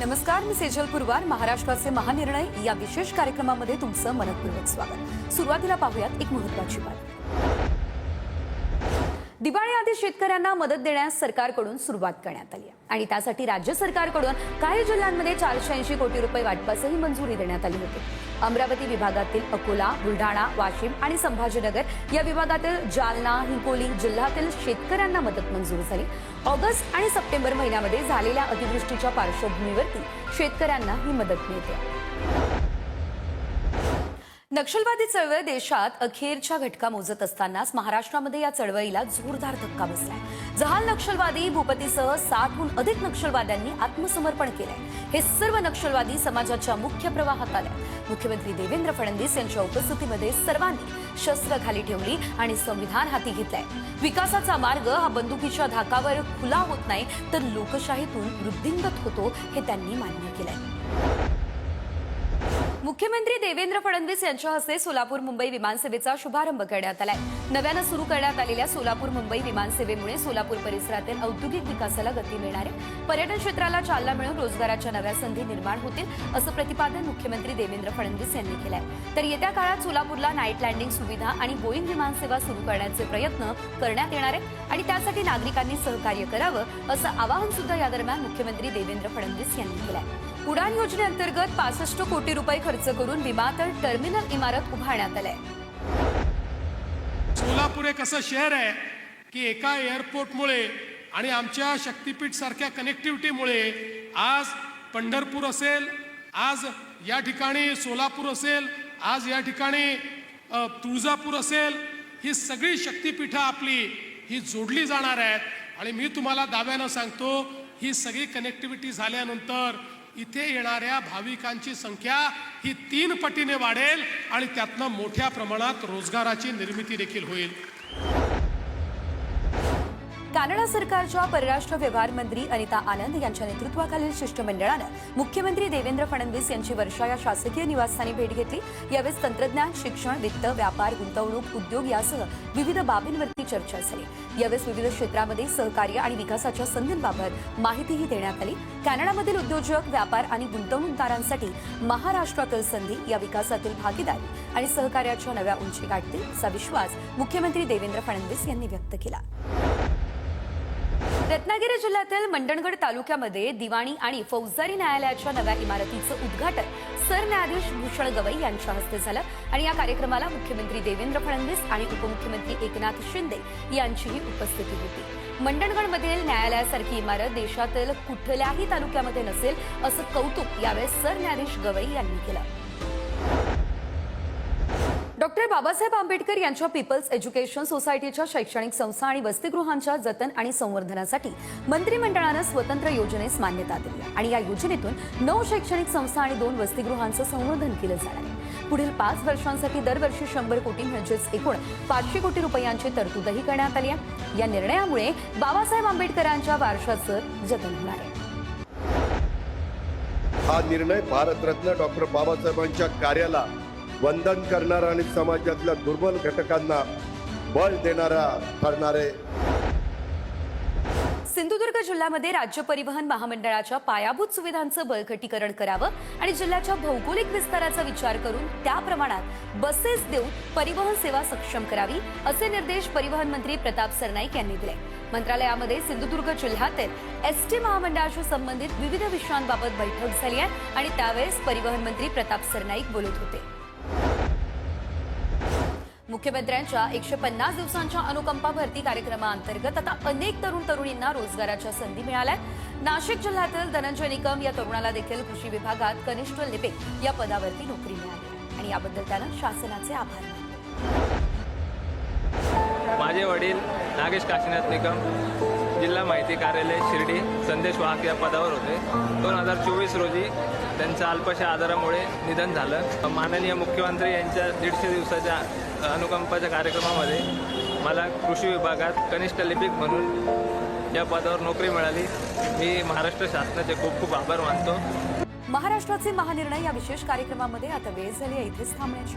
नमस्कार मी सेजल पुरवार महाराष्ट्राचे महानिर्णय. या विशेष कार्यक्रमामध्ये तुमचं मनपूर्वक स्वागत. सुरुवातीला पाहूयात एक महत्वाची बातमी. दिवाळीआधी शेतकऱ्यांना मदत देण्यास सरकारकडून सुरुवात करण्यात आली आणि त्यासाठी राज्य सरकारकडून काही जिल्ह्यांमध्ये चारशे ऐंशी कोटी रुपये वाटपासही मंजुरी देण्यात आली होती. अमरावती विभागातील अकोला बुलढाणा वाशिम आणि संभाजीनगर या विभागातील जालना हिंगोली जिल्ह्यातील शेतकऱ्यांना मदत मंजूर झाली. ऑगस्ट आणि सप्टेंबर महिन्यामध्ये झालेल्या अतिवृष्टीच्या पार्श्वभूमीवरती शेतकऱ्यांना ही मदत मिळते. नक्षलवादी चळवळ देशात अखेरच्या घटका मोजत असतानाच महाराष्ट्रामध्ये या चळवळीला जोरदार धक्का बसलाय. जहाल नक्षलवादी भूपतीसह साठहून अधिक नक्षलवाद्यांनी आत्मसमर्पण केलंय. हे सर्व नक्षलवादी समाजाच्या मुख्य प्रवाहात आले मुख्यमंत्री देवेंद्र फडणवीस यांच्या उपस्थितीमध्ये सर्वांनी शस्त्र खाली ठेवली आणि संविधान हाती घेतलंय. विकासाचा मार्ग हा बंदुकीच्या धाकावर खुला होत नाही तर लोकशाहीतून वृद्धिंगत होतो हे त्यांनी मान्य केलंय. मुख्यमंत्री देवेंद्र फडणवीस यांच्या हस्ते सोलापूर मुंबई विमानसेवेचा शुभारंभ करण्यात आलाय. नव्यानं सुरू करण्यात आलेल्या सोलापूर मुंबई विमानसेवेमुळे सोलापूर परिसरातील औद्योगिक विकासाला गती मिळणार आहे. पर्यटन क्षेत्राला चालना मिळून रोजगाराच्या नव्या संधी निर्माण होतील असं प्रतिपादन मुख्यमंत्री देवेंद्र फडणवीस यांनी केलंय. तर येत्या काळात सोलापूरला नाईट लँडिंग सुविधा आणि बोईंग विमानसेवा सुरू करण्याचे प्रयत्न करण्यात येणार आहेत आणि त्यासाठी नागरिकांनी सहकार्य करावं असं आवाहन सुद्धा या दरम्यान मुख्यमंत्री देवेंद्र फडणवीस यांनी केलंय. उडान योजनेअंतर्गत पासष्ट कोटी रुपये खर्च करून विमानतळ टर्मिनल इमारत उभारण्यात आलंय. सोलापूर एक असं शहर आहे की एका एअरपोर्टमुळे आणि आमच्या शक्तीपीठ सारख्या कनेक्टिव्हिटीमुळे आज पंढरपूर असेल आज या ठिकाणी सोलापूर असेल आज या ठिकाणी तुळजापूर असेल ही सगळी शक्तीपीठं आपली ही जोडली जाणार आहेत. आणि मी तुम्हाला दाव्यानं सांगतो ही सगळी कनेक्टिव्हिटी झाल्यानंतर इथे येणाऱ्या भाविकांची संख्या ही तीन पटीने वाढेल आणि त्यातनं मोठ्या प्रमाणात रोजगाराची निर्मिती देखील होईल. कॅनडा सरकारच्या परराष्ट्र व्यवहार मंत्री अनिता आनंद यांच्या नेतृत्वाखालील शिष्टमंडळानं मुख्यमंत्री देवेंद्र फडणवीस यांची वर्षा या शासकीय निवासस्थानी भेट घेतली. यावेळेस तंत्रज्ञान शिक्षण वित्त व्यापार गुंतवणूक उद्योग यासह विविध बाबींवरती चर्चा झाली. यावेळेस विविध क्षेत्रामध्ये सहकार्य आणि विकासाच्या संधींबाबत माहितीही देण्यात आली. कॅनडामधील उद्योजक व्यापार आणि गुंतवणूकदारांसाठी महाराष्ट्रातील संधी या विकासातील भागीदारी आणि सहकार्याच्या नव्या उंची गाठतील असा विश्वास मुख्यमंत्री देवेंद्र फडणवीस यांनी व्यक्त केला. रत्नागिरी जिल्ह्यातील मंडणगड तालुक्यामध्ये दिवाणी आणि फौजदारी न्यायालयाच्या नव्या इमारतीचं उद्घाटन सरन्यायाधीश भूषण गवई यांच्या हस्ते झालं. आणि या कार्यक्रमाला मुख्यमंत्री देवेंद्र फडणवीस आणि उपमुख्यमंत्री एकनाथ शिंदे यांचीही उपस्थिती होती. मंडणगडमधील न्यायालयासारखी इमारत देशातील कुठल्याही तालुक्यामध्ये नसेल असं कौतुक यावेळेस सरन्यायाधीश गवई यांनी केलं. डॉक्टर बाबासाहेब आंबेडकर यांच्या पीपल्स एज्युकेशन सोसायटीच्या शैक्षणिक संस्था आणि वसतिगृहांच्या जतन आणि संवर्धनासाठी मंत्रिमंडळानं स्वतंत्र योजनेस मान्यता दिली आणि या योजनेतून नऊ शैक्षणिक संस्था आणि दोन वसतिगृहांचं संवर्धन केलं जाणार आहे. पुढील पाच वर्षांसाठी दरवर्षी शंभर कोटी म्हणजेच एकूण पाचशे कोटी रुपयांची तरतूदही करण्यात आली आहे. या निर्णयामुळे बाबासाहेब आंबेडकरांच्या वारशाचं जतन होणार आहे. हा निर्णय भारतरत्न डॉक्टर बाबासाहेबांच्या कार्याला वंदन करणारा आणि समाजातल्या दुर्बल घटकांना बळ देणारा ठरणारे. सिंधुदुर्ग जिल्ह्यामध्ये राज्य परिवहन महामंडळाच्या पायाभूत सुविधांचं बळकटीकरण करावं आणि जिल्ह्याच्या भौगोलिक विस्ताराचा विचार करून त्या प्रमाणात बसेस देऊन परिवहन सेवा सक्षम करावी असे निर्देश परिवहन मंत्री प्रताप सरनाईक यांनी दिले. मंत्रालयामध्ये सिंधुदुर्ग जिल्ह्यातील एस टी महामंडळाशी संबंधित विविध विषयांबाबत बैठक झाली आहे आणि त्यावेळेस परिवहन मंत्री प्रताप सरनाईक बोलत होते. मुख्यमंत्र्यांच्या एकशे पन्नास दिवसांच्या अनुकंपा भरती कार्यक्रमाअंतर्गत आता अनेक तरुण तरुणींना रोजगाराच्या संधी मिळाल्या नाशिक जिल्ह्यातील धनंजय निकम या तरुणाला देखील कृषी विभागात कनिष्ठ लिपिक या पदावरती नोकरी मिळाली आणि याबद्दल त्यानं शासनाचे आभार मानले. माझे वडील नागेश काशीनाथ निकम जिल्हा माहिती कार्यालय शिर्डी संदेश वाहक या पदावर होते. दोन हजार चोवीस रोजी त्यांच्या अल्पशा आजारामुळे निधन झालं. माननीय मुख्यमंत्री यांच्या दीडशे दिवसाच्या अनुकंपाच्या कार्यक्रमामध्ये मला कृषी विभागात कनिष्ठ लिपिक म्हणून या पदावर नोकरी मिळाली. मी महाराष्ट्र शासनाचे खूप खूप आभार मानतो. महाराष्ट्राचे महानिर्णय या विशेष कार्यक्रमामध्ये आता वेळ झाली आहे. इथेच थांबण्याची.